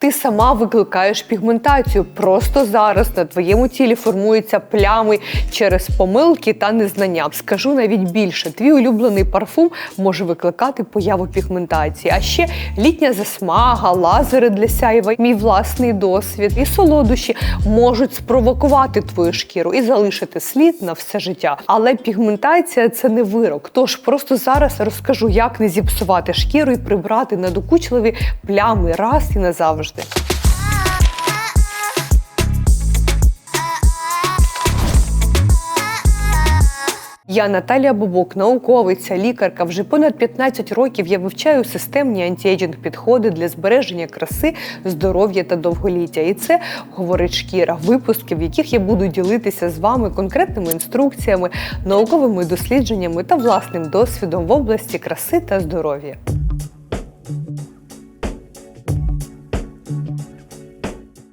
Ти сама викликаєш пігментацію. Просто зараз на твоєму тілі формуються плями через помилки та незнання. Скажу навіть більше: твій улюблений парфум може викликати появу пігментації. А ще літня засмага, лазери для сяєва, мій власний досвід і солодощі можуть спровокувати твою шкіру і залишити слід на все життя. Але пігментація це не вирок. Тож просто зараз розкажу, як не зіпсувати шкіру і прибрати надокучливі плями раз і назавжди. Я Наталія Бобок, науковиця, лікарка. Вже понад 15 років я вивчаю системні антіейджинг підходи для збереження краси, здоров'я та довголіття. І це говорить шкіра, випуски, в яких я буду ділитися з вами конкретними інструкціями, науковими дослідженнями та власним досвідом в області краси та здоров'я.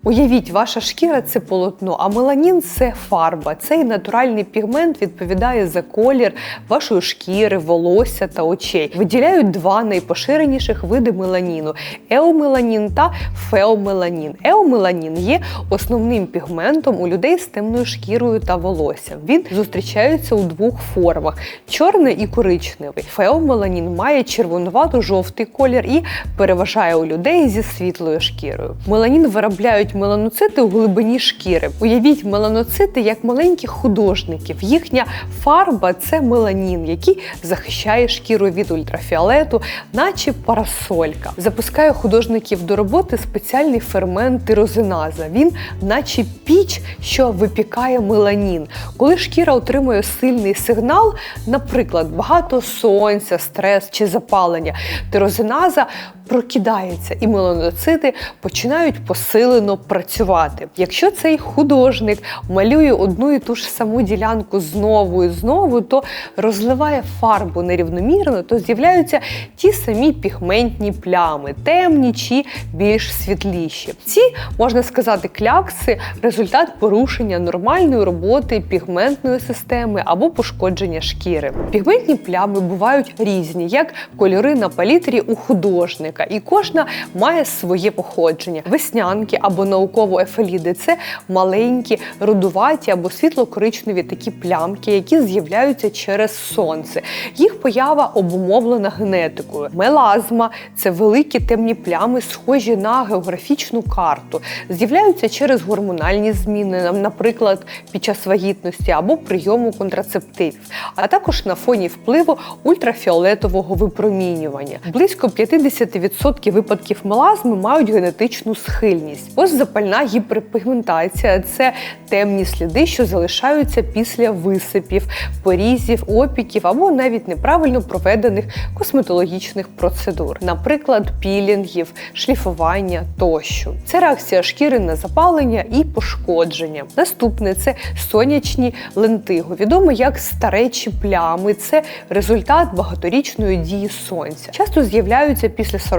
Уявіть, ваша шкіра це полотно, а меланін це фарба. Цей натуральний пігмент відповідає за колір вашої шкіри, волосся та очей. Виділяють два найпоширеніших види меланіну еомеланін та феомеланін. Еомеланін є основним пігментом у людей з темною шкірою та волоссям. Він зустрічається у двох формах: чорний і коричневий. Феомеланін має червонувато-жовтий колір і переважає у людей зі світлою шкірою. Меланін виробляють меланоцити у глибині шкіри. Уявіть меланоцити як маленьких художників. Їхня фарба це меланін, який захищає шкіру від ультрафіолету, наче парасолька. Запускає художників до роботи спеціальний фермент тирозиназа. Він, наче піч, що випікає меланін. Коли шкіра отримує сильний сигнал, наприклад, багато сонця, стрес чи запалення, тирозиназа прокидається, і меланоцити починають посилено працювати. Якщо цей художник малює одну і ту ж саму ділянку знову і знову, то розливає фарбу нерівномірно, то з'являються ті самі пігментні плями, темні чи більш світліші. Ці, можна сказати, клякси результат порушення нормальної роботи пігментної системи або пошкодження шкіри. Пігментні плями бувають різні, як кольори на палітрі у художника, і кожна має своє походження. Веснянки або науково-ефеліди це маленькі, рудуваті або світло-коричневі такі плямки, які з'являються через сонце. Їх поява обумовлена генетикою. Мелазма це великі темні плями, схожі на географічну карту. З'являються через гормональні зміни, наприклад, під час вагітності або прийому контрацептивів, а також на фоні впливу ультрафіолетового випромінювання. Близько 50% випадків мелазми мають генетичну схильність. Ось запальна гіперпігментація це темні сліди, що залишаються після висипів, порізів, опіків або навіть неправильно проведених косметологічних процедур, наприклад, пілінгів, шліфування тощо. Це реакція шкіри на запалення і пошкодження. Наступне це сонячні лентиго, відомо як старечі плями. Це результат багаторічної дії сонця. Часто з'являються після 40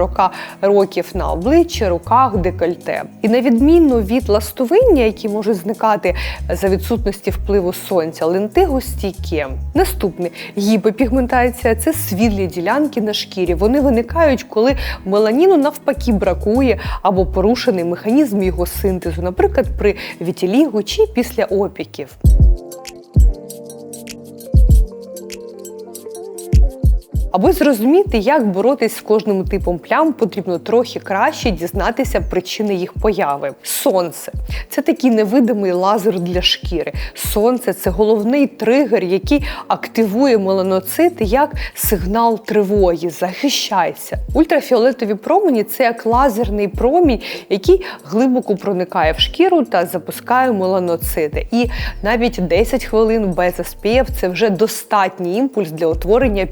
років на обличчі, руках, декольте. І на відміну від ластовиння, які можуть зникати за відсутності впливу сонця, лентиго стійке. Наступне гіпопігментація це світлі ділянки на шкірі. Вони виникають, коли меланіну навпаки бракує або порушений механізм його синтезу, наприклад, при вітілігу чи після опіків. Аби зрозуміти, як боротись з кожним типом плям, потрібно трохи краще дізнатися причини їх появи. Сонце це такий невидимий лазер для шкіри. Сонце це головний тригер, який активує меланоцити як сигнал тривоги. Захищайся. Ультрафіолетові промені це як лазерний промінь, який глибоко проникає в шкіру та запускає меланоцити. І навіть 10 хвилин без SPF – це вже достатній імпульс для утворення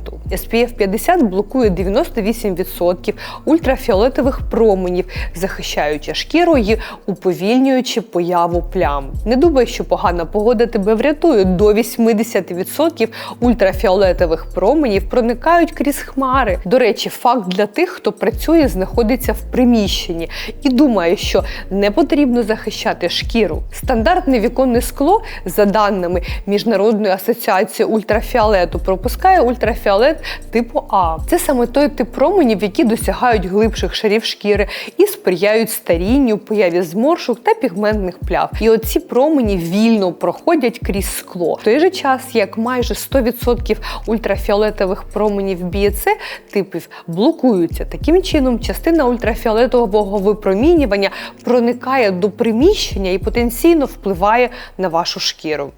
пігменту. SPF 50 блокує 98% ультрафіолетових променів, захищаючи шкіру і уповільнюючи появу плям. Не думай, що погана погода тебе врятує. До 80% ультрафіолетових променів проникають крізь хмари. До речі, факт для тих, хто працює, знаходиться в приміщенні і думає, що не потрібно захищати шкіру. Стандартне віконне скло, за даними Міжнародної асоціації ультрафіолету, пропускає ультрафіолет ультрафіолет типу А. Це саме той тип променів, які досягають глибших шарів шкіри і сприяють старінню, появі зморшок та пігментних пляв. І оці промені вільно проходять крізь скло. В той же час, як майже 100% ультрафіолетових променів БІЦ типів блокуються. Таким чином, частина ультрафіолетового випромінювання проникає до приміщення і потенційно впливає на вашу шкіру.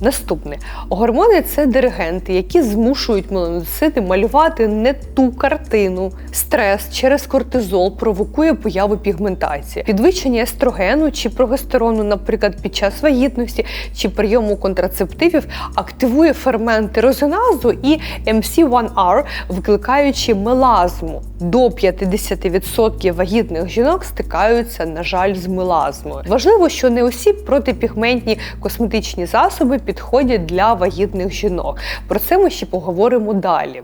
Наступне гормони це диригенти, які змушують меланоцити малювати не ту картину. Стрес через кортизол провокує появу пігментації, підвищення естрогену чи прогестерону, наприклад, під час вагітності чи прийому контрацептивів, активує ферменти розиназу і MC1R, викликаючи мелазму. До 50% вагітних жінок стикаються, на жаль, з мелазмою. Важливо, що не усі протипігментні косметичні засоби підходять для вагітних жінок. Про це ми ще поговоримо далі.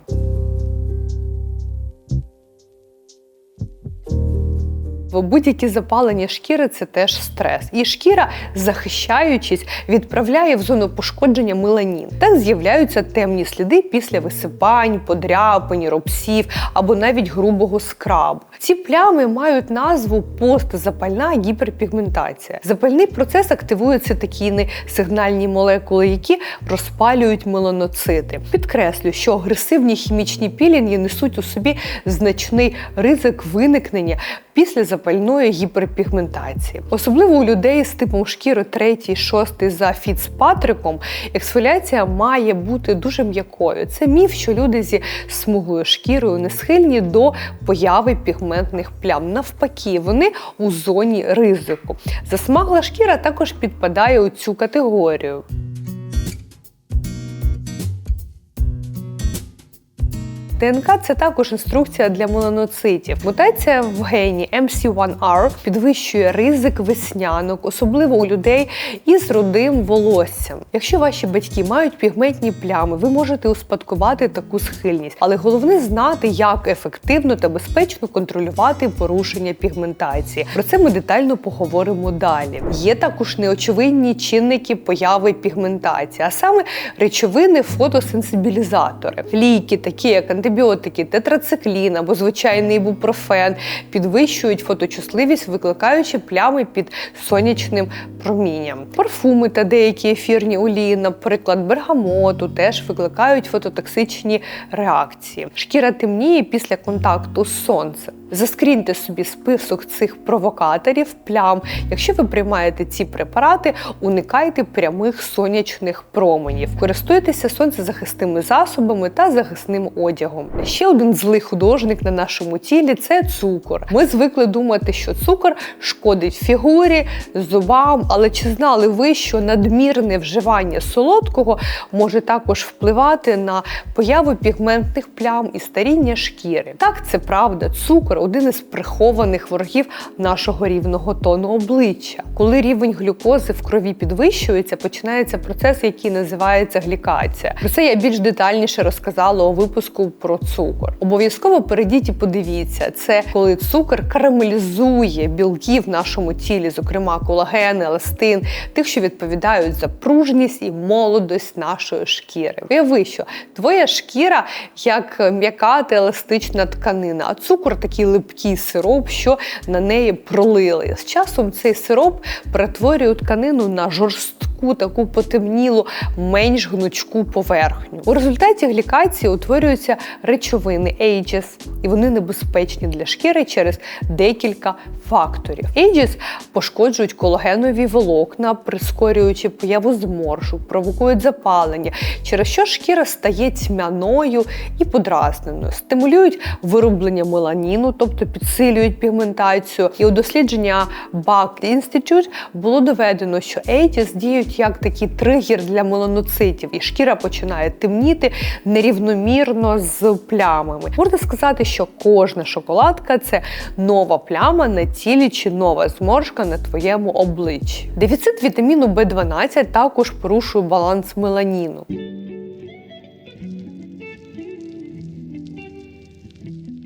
Будь-які запалення шкіри це теж стрес. І шкіра, захищаючись, відправляє в зону пошкодження меланін. Так з'являються темні сліди після висипань, подряпин, робсів або навіть грубого скрабу. Ці плями мають назву постзапальна гіперпігментація. Запальний процес активує цитокіни, сигнальні молекули, які розпалюють меланоцити. Підкреслю, що агресивні хімічні пілінги несуть у собі значний ризик виникнення після запальної гіперпігментації. Особливо у людей з типом шкіри 3-6 за Фіцпатриком ексфоліація має бути дуже м'якою. Це міф, що люди зі смуглою шкірою не схильні до появи пігментних плям. Навпаки, вони у зоні ризику. Засмагла шкіра також підпадає у цю категорію. ДНК це також інструкція для меланоцитів. Мутація в гені MC1R підвищує ризик веснянок, особливо у людей із родим волоссям. Якщо ваші батьки мають пігментні плями, ви можете успадкувати таку схильність, але головне знати, як ефективно та безпечно контролювати порушення пігментації. Про це ми детально поговоримо далі. Є також неочевидні чинники появи пігментації, а саме речовини фотосенсибілізатори, ліки, такі як антибіотики, антибіотики, тетрациклін або звичайний ібупрофен підвищують фоточутливість, викликаючи плями під сонячним промінням. Парфуми та деякі ефірні олії, наприклад, бергамоту, теж викликають фототоксичні реакції. Шкіра темніє після контакту з сонцем. Заскріньте собі список цих провокаторів, плям. Якщо ви приймаєте ці препарати, уникайте прямих сонячних променів. Користуйтеся сонцезахисними засобами та захисним одягом. Ще один злий художник на нашому тілі це цукор. Ми звикли думати, що цукор шкодить фігурі, зубам, але чи знали ви, що надмірне вживання солодкого може також впливати на появу пігментних плям і старіння шкіри? Так, це правда, цукор один із прихованих ворогів нашого рівного тону обличчя. Коли рівень глюкози в крові підвищується, починається процес, який називається глікація. Про це я більш детальніше розказала у випуску про цукор. Обов'язково перейдіть і подивіться, це коли цукор карамелізує білки в нашому тілі, зокрема колаген, еластин, тих, що відповідають за пружність і молодость нашої шкіри. Уяви, що твоя шкіра як м'яка та еластична тканина, а цукор такий липкий сироп, що на неї пролили. З часом цей сироп перетворює тканину на жорстку, таку потемнілу, менш гнучку поверхню. У результаті глікації утворюються речовини Aegis, і вони небезпечні для шкіри через декілька факторів. Aegis пошкоджують колагенові волокна, прискорюючи появу зморшок, провокують запалення, через що шкіра стає тьмяною і подразненою, стимулюють вироблення меланіну, тобто підсилюють пігментацію. І у дослідження Buck Institute було доведено, що Aegis діють як такий тригер для меланоцитів, і шкіра починає темніти нерівномірно з плямами. Можна сказати, що кожна шоколадка це нова пляма на тілі чи нова зморшка на твоєму обличчі. Дефіцит вітаміну В12 також порушує баланс меланіну.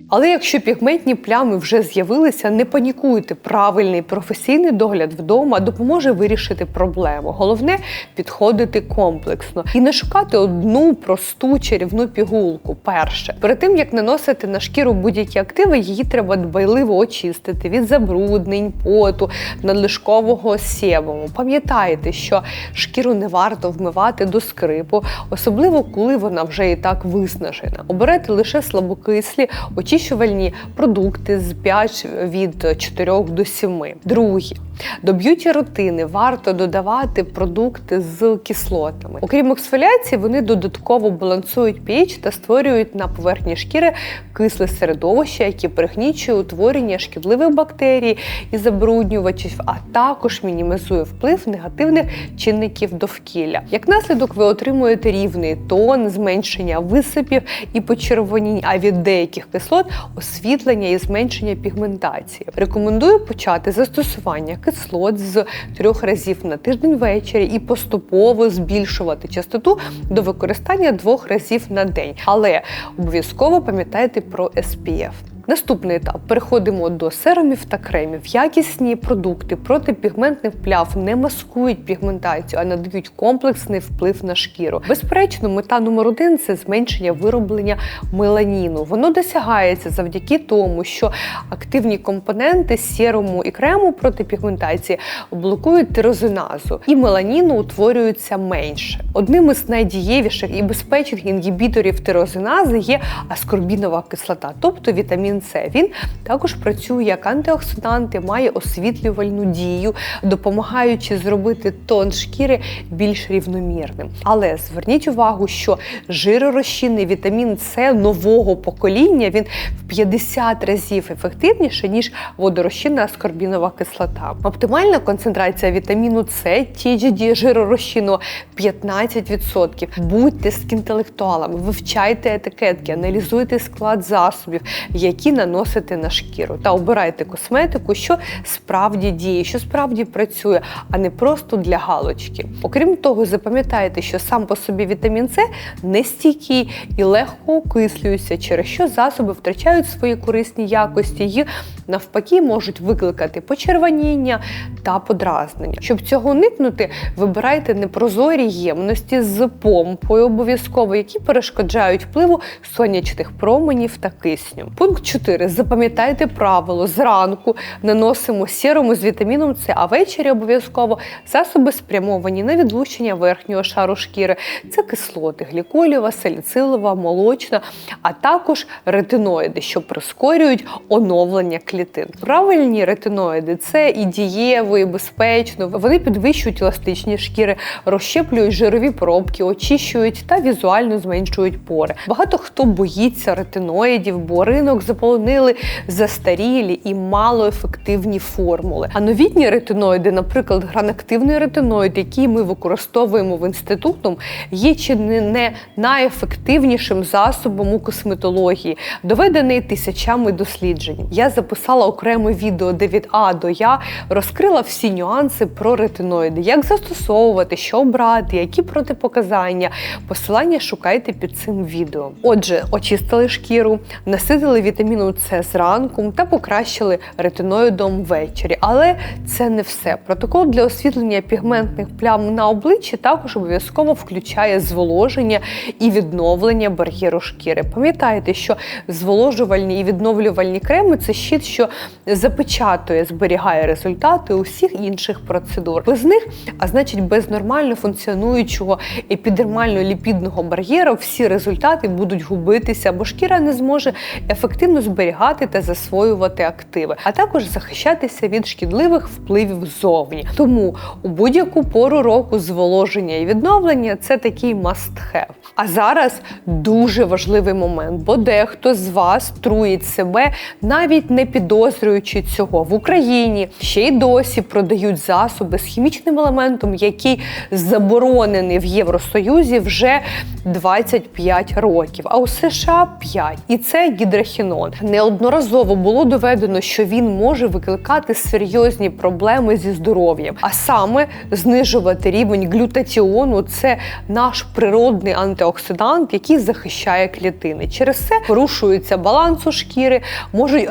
Але якщо пігментні плями вже з'явилися, не панікуйте. Правильний професійний догляд вдома допоможе вирішити проблему. Головне підходити комплексно і не шукати одну просту чарівну пігулку. Перше, перед тим як наносити на шкіру будь-які активи, її треба дбайливо очистити від забруднень, поту, надлишкового себуму. Пам'ятайте, що шкіру не варто вмивати до скрипу, особливо коли вона вже і так виснажена. Оберете лише слабокислі, очищувальні продукти з pH від 4 до 7. Друге, до б'юті рутини варто додавати продукти з кислотами. Окрім ексфоліації, вони додатково балансують pH та створюють на поверхні шкіри кисле середовище, яке пригнічує утворення шкідливих бактерій і забруднювачів, а також мінімізує вплив негативних чинників довкілля. Як наслідок, ви отримуєте рівний тон, зменшення висипів і почервонінь, а від деяких кислот освітлення і зменшення пігментації. Рекомендую почати застосування кислот з трьох разів на тиждень ввечері і поступово збільшувати частоту до використання двох разів на день. Але обов'язково пам'ятайте про SPF. Наступний етап переходимо до серумів та кремів. Якісні продукти проти пігментних пляв не маскують пігментацію, а надають комплексний вплив на шкіру. Безперечно, мета номер один це зменшення вироблення меланіну. Воно досягається завдяки тому, що активні компоненти серуму і крему проти пігментації блокують тирозиназу, і меланіну утворюється менше. Одним із найдієвіших і безпечних інгібіторів тирозинази є аскорбінова кислота, тобто вітамін С. Він також працює як антиоксидант і має освітлювальну дію, допомагаючи зробити тон шкіри більш рівномірним. Але зверніть увагу, що жиророзчинний вітамін С нового покоління він в 50 разів ефективніше, ніж водорозчинна аскорбінова кислота. Оптимальна концентрація вітаміну С TGD жиророзчинного 15%. Будьте скінтелектуалами, вивчайте етикетки, аналізуйте склад засобів, які наносите на шкіру, та обирайте косметику, що справді діє, що справді працює, а не просто для галочки. Окрім того, запам'ятайте, що сам по собі вітамін С нестійкий і легко окислюється, через що засоби втрачають свої корисні якості і навпаки можуть викликати почервоніння та подразнення. Щоб цього уникнути, вибирайте непрозорі ємності з помпою обов'язково, які перешкоджають впливу сонячних променів та кисню. Пункт 4. Запам'ятайте правило: зранку наносимо серуму з вітаміном С, а ввечері обов'язково засоби спрямовані на відлучення верхнього шару шкіри. Це кислоти, гліколєва, саліцилова, молочна, а також ретиноїди, що прискорюють оновлення клітин. Правильні ретиноїди це і дієво, і безпечно. Вони підвищують еластичність шкіри, розщеплюють жирові пробки, очищують та візуально зменшують пори. Багато хто боїться ретиноїдів, бо ринок заполонили застарілі і малоефективні формули. А новітні ретиноїди, наприклад, гранактивний ретиноїд, який ми використовуємо в інститутом, є чи не найефективнішим засобом у косметології, доведений тисячами досліджень. Я записала окреме відео, де від А до Я розкрила всі нюанси про ретиноїди, як застосовувати, що брати, які протипоказання. Посилання шукайте під цим відео. Отже, очистили шкіру, наситили вітаміном С зранку та покращили ретиноїдом ввечері. Але це не все. Протокол для освітлення пігментних плям на обличчі також обов'язково включає зволоження і відновлення бар'єру шкіри. Пам'ятайте, що зволожувальні і відновлювальні креми це щит, що запечатує, зберігає результати усіх інших процедур. Без них, а значить, без нормально функціонуючого епідермально-ліпідного бар'єру, всі результати будуть губитися, бо шкіра не зможе ефективно зберігати та засвоювати активи, а також захищатися від шкідливих впливів ззовні. Тому у будь-яку пору року зволоження і відновлення це такий must-have. А зараз дуже важливий момент, бо дехто з вас труїть себе навіть не під підозрюючи цього в Україні, ще й досі продають засоби з хімічним елементом, який заборонений в Євросоюзі вже 25 років, а у США 5. І це гідрохінон. Неодноразово було доведено, що він може викликати серйозні проблеми зі здоров'ям, а саме знижувати рівень глютатіону це наш природний антиоксидант, який захищає клітини. Через це порушується баланс у шкіри, можуть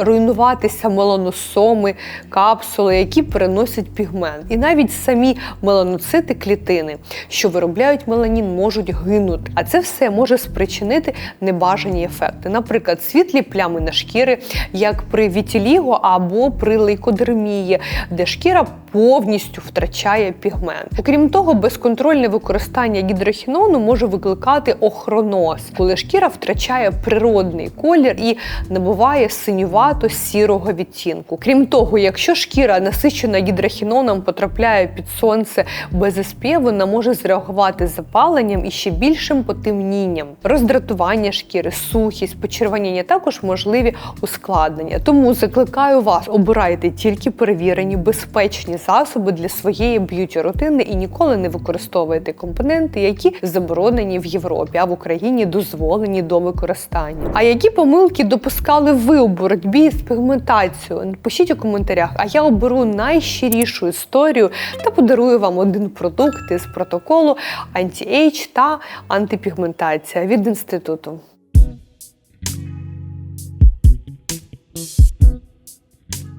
руйнуватися меланосоми, капсули, які переносять пігмент. І навіть самі меланоцити клітини, що виробляють меланін, можуть гинути. А це все може спричинити небажані ефекти. Наприклад, світлі плями на шкіри, як при вітіліго або при лейкодермії, де шкіра повністю втрачає пігмент. Окрім того, безконтрольне використання гідрохінону може викликати охроноз, коли шкіра втрачає природний колір і набуває синювато сірого відтінку. Крім того, якщо шкіра насичена гідрохіноном потрапляє під сонце без SPF, вона може зреагувати запаленням і ще більшим потемнінням, роздратування шкіри, сухість, почервоніння також можливі ускладнення. Тому закликаю вас обирайте тільки перевірені безпечні засоби для своєї б'юті рутини і ніколи не використовуйте компоненти, які заборонені в Європі, а в Україні дозволені до використання. А які помилки допускали ви у боротьбі з пігментацією? Пишіть у коментарях, а я оберу найщирішу історію та подарую вам один продукт із протоколу Anti-Age та антипігментація від інституту.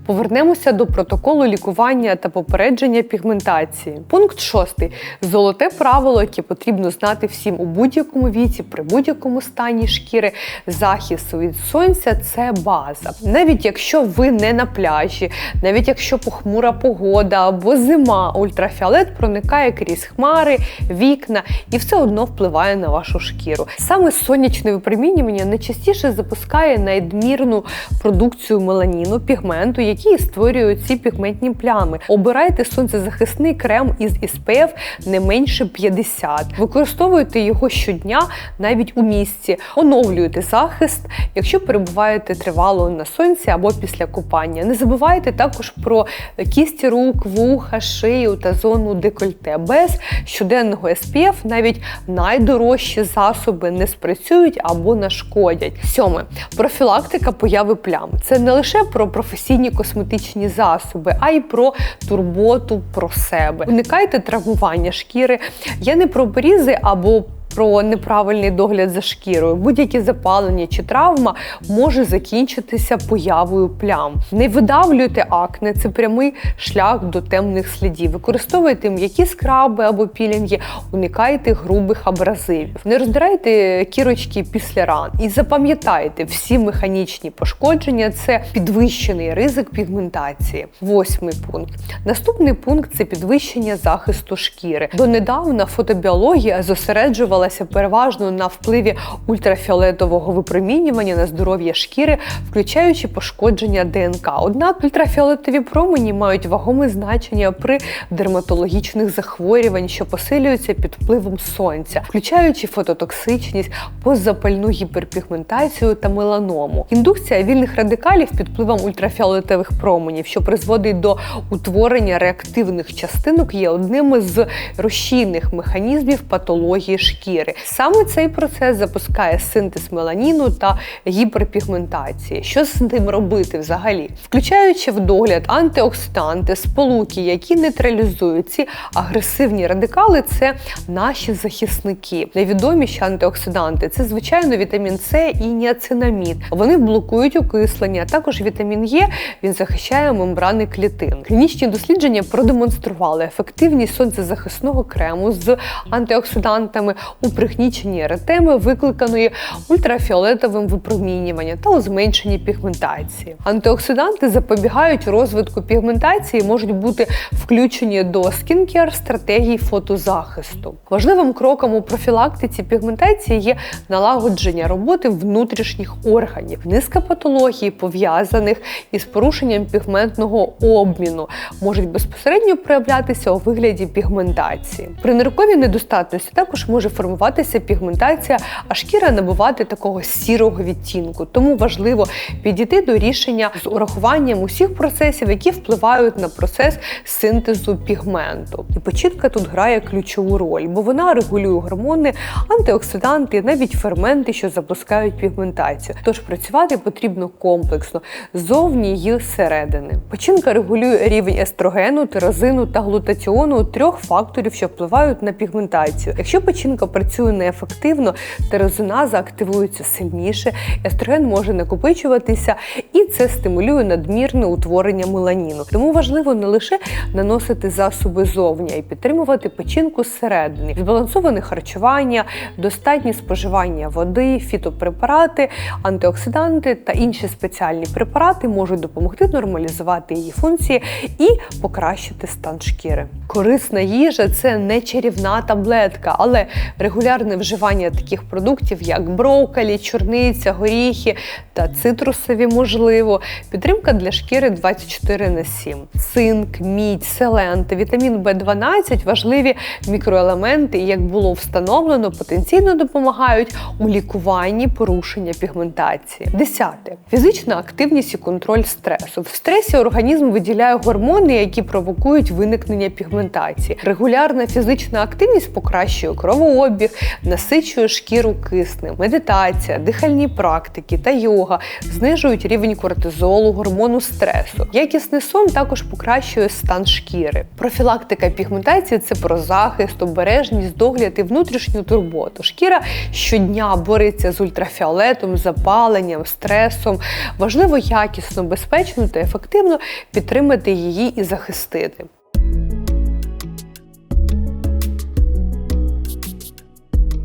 Повернемося до протоколу лікування та попередження пігментації. Пункт 6. Золоте правило, яке потрібно знати всім у будь-якому віці, при будь-якому стані шкіри. Захист від сонця це база. Навіть якщо ви не на пляжі, навіть якщо похмура погода або зима, ультрафіолет проникає крізь хмари, вікна і все одно впливає на вашу шкіру. Саме сонячне випромінювання найчастіше запускає надмірну продукцію меланіну, пігменту, які створюють ці пігментні плями. Обирайте сонцезахисний крем із SPF не менше 50. Використовуйте його щодня навіть у місці. Оновлюйте захист, якщо перебуваєте тривало на сонці або після купання. Не забувайте також про кісті рук, вуха, шию та зону декольте. Без щоденного SPF навіть найдорожчі засоби не спрацюють або нашкодять. Сьоме профілактика появи плям. Це не лише про професійні косметичні засоби, а й про турботу про себе. Уникайте травмування шкіри. Я не про порізи або про неправильний догляд за шкірою. Будь-які запалення чи травма може закінчитися появою плям. Не видавлюйте акне, це прямий шлях до темних слідів. Використовуйте м'які скраби або пілінги, уникайте грубих абразивів. Не роздирайте кірочки після ран. І запам'ятайте, всі механічні пошкодження це підвищений ризик пігментації. Восьмий пункт. Наступний пункт це підвищення захисту шкіри. Донедавна фотобіологія зосереджувала базувалася переважно на впливі ультрафіолетового випромінювання на здоров'я шкіри, включаючи пошкодження ДНК. Однак ультрафіолетові промені мають вагоме значення при дерматологічних захворювань, що посилюються під впливом сонця, включаючи фототоксичність, постзапальну гіперпігментацію та меланому. Індукція вільних радикалів під впливом ультрафіолетових променів, що призводить до утворення реактивних частинок, є одним з рушійних механізмів патології шкіри шкіри. Саме цей процес запускає синтез меланіну та гіперпігментації. Що з ним робити взагалі? Включаючи в догляд антиоксиданти, сполуки, які нейтралізують ці агресивні радикали, це наші захисники. Найвідоміші антиоксиданти це, звичайно, вітамін С і ніацинамід. Вони блокують окислення, а також вітамін Е він захищає мембрани клітин. Клінічні дослідження продемонстрували ефективність сонцезахисного крему з антиоксидантами у пригніченні еретеми, викликаної ультрафіолетовим випромінюванням та у зменшенні пігментації. Антиоксиданти запобігають розвитку пігментації, можуть бути включені до скінкер стратегій фотозахисту. Важливим кроком у профілактиці пігментації є налагодження роботи внутрішніх органів, низка патологій, пов'язаних із порушенням пігментного обміну, можуть безпосередньо проявлятися у вигляді пігментації. При нирковій недостатності також може формуватися формуватися пігментація, а шкіра набувати такого сірого відтінку. Тому важливо підійти до рішення з урахуванням усіх процесів, які впливають на процес синтезу пігменту. І печінка тут грає ключову роль, бо вона регулює гормони, антиоксиданти, навіть ферменти, що запускають пігментацію. Тож працювати потрібно комплексно ззовні і зсередини. Печінка регулює рівень естрогену, тирозину та глутаціону трьох факторів, що впливають на пігментацію. Якщо печінка працює неефективно, тирозиназа активується сильніше, естроген може накопичуватися, і це стимулює надмірне утворення меланіну. Тому важливо не лише наносити засоби зовні, а й підтримувати печінку зсередини, збалансоване харчування, достатнє споживання води, фітопрепарати, антиоксиданти та інші спеціальні препарати можуть допомогти нормалізувати її функції і покращити стан шкіри. Корисна їжа це не чарівна таблетка, але регулярне вживання таких продуктів, як брокколі, чорниця, горіхи та цитрусові, можливо, підтримка для шкіри 24 на 7. Цинк, мідь, селен та вітамін В12 важливі мікроелементи, як було встановлено, потенційно допомагають у лікуванні порушення пігментації. Десяте фізична активність і контроль стресу. В стресі організм виділяє гормони, які провокують виникнення пігментації. Регулярна фізична активність покращує кровообіг, насичує шкіру киснем, медитація, дихальні практики та йога знижують рівень кортизолу, гормону стресу. Якісний сон також покращує стан шкіри. Профілактика пігментації це про захист, обережність, догляд і внутрішню турботу. Шкіра щодня бореться з ультрафіолетом, запаленням, стресом. Важливо якісно, безпечно та ефективно підтримати її і захистити.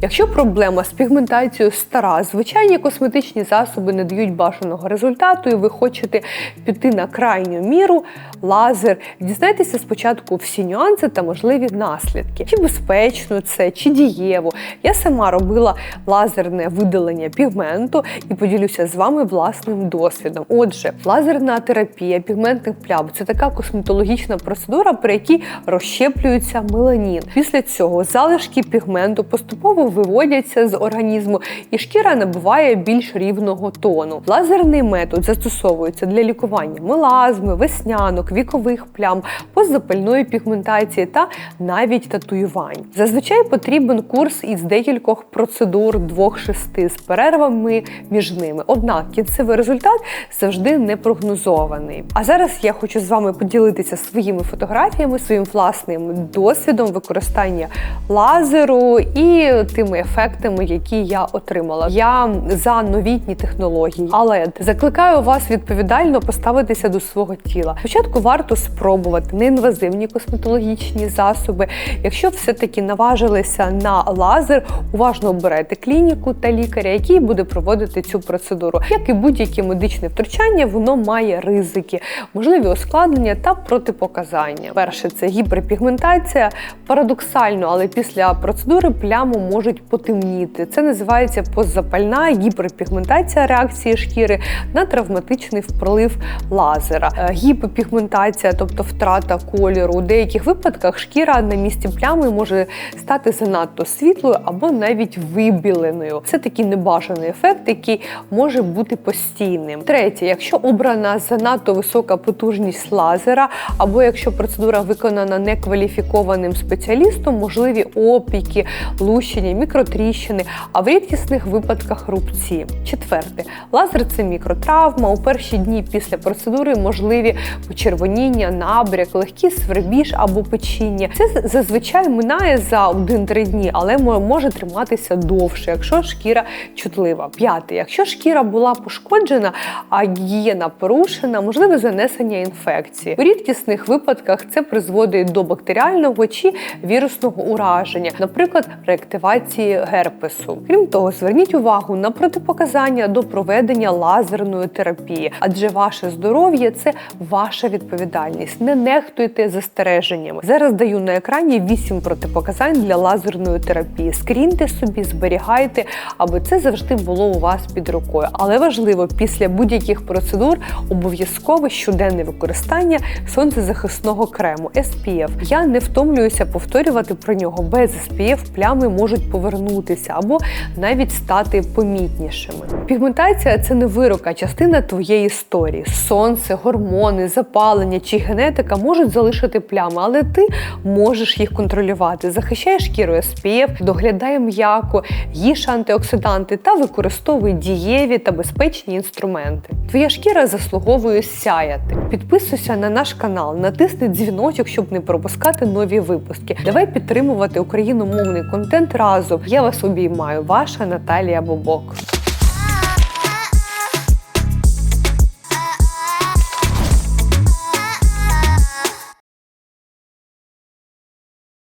Якщо проблема з пігментацією стара, звичайні косметичні засоби не дають бажаного результату, і ви хочете піти на крайню міру, лазер, дізнайтеся спочатку всі нюанси та можливі наслідки. Чи безпечно це, чи дієво. Я сама робила лазерне видалення пігменту і поділюся з вами власним досвідом. Отже, лазерна терапія пігментних плям це така косметологічна процедура, при якій розщеплюється меланін. Після цього залишки пігменту поступово виводяться з організму, і шкіра набуває більш рівного тону. Лазерний метод застосовується для лікування мелазми, веснянок, вікових плям, постзапальної пігментації та навіть татуювань. Зазвичай потрібен курс із декількох процедур двох-шести з перервами між ними. Однак кінцевий результат завжди не прогнозований. А зараз я хочу з вами поділитися своїми фотографіями, своїм власним досвідом використання лазеру і тими ефектами, які я отримала. Я за новітні технології, але закликаю вас відповідально поставитися до свого тіла. Спочатку варто спробувати неінвазивні косметологічні засоби. Якщо все-таки наважилися на лазер, уважно обирайте клініку та лікаря, який буде проводити цю процедуру. Як і будь-яке медичне втручання, воно має ризики, можливі ускладнення та протипоказання. Перше це гіперпігментація. Парадоксально, але після процедури пляму можуть потемніти. Це називається постзапальна гіперпігментація реакції шкіри на травматичний вплив лазера. Е, Гіпопігментація, тобто втрата кольору. У деяких випадках шкіра на місці плями може стати занадто світлою або навіть вибіленою. Це такий небажаний ефект, який може бути постійним. Третє, якщо обрана занадто висока потужність лазера, або якщо процедура виконана некваліфікованим спеціалістом, можливі опіки, лущення, мікротріщини, а в рідкісних випадках рубці. Четверте, лазер це мікротравма. У перші дні після процедури можливі почервоніння, набряк, легкі свербіж або печіння. Це зазвичай минає за 1-3 дні, але може триматися довше, якщо шкіра чутлива. П'яте, якщо шкіра була пошкоджена, а гігієна порушена, можливе занесення інфекції. У рідкісних випадках це призводить до бактеріального чи вірусного ураження, наприклад, реактивації герпесу. Крім того, зверніть увагу на протипоказання до проведення лазерної терапії, адже ваше здоров'я це ваша відповідальність. Не нехтуйте застереженнями. Зараз даю на екрані 8 протипоказань для лазерної терапії. Скріньте собі, зберігайте, аби це завжди було у вас під рукою. Але важливо після будь-яких процедур обов'язкове щоденне використання сонцезахисного крему SPF. Я не втомлююся повторювати про нього. Без SPF плями можуть повернутися або навіть стати помітнішими. Пігментація це не вирок, а частина твоєї історії. Сонце, гормони, запалення чи генетика можуть залишити плями, але ти можеш їх контролювати. Захищай шкіру SPF, доглядай м'яко, їж антиоксиданти та використовуй дієві та безпечні інструменти. Твоя шкіра заслуговує сяяти. Підписуйся на наш канал, натисни дзвіночок, щоб не пропускати нові випуски. Давай підтримувати україномовний контент разом. Я вас обіймаю, ваша Наталія Бобок.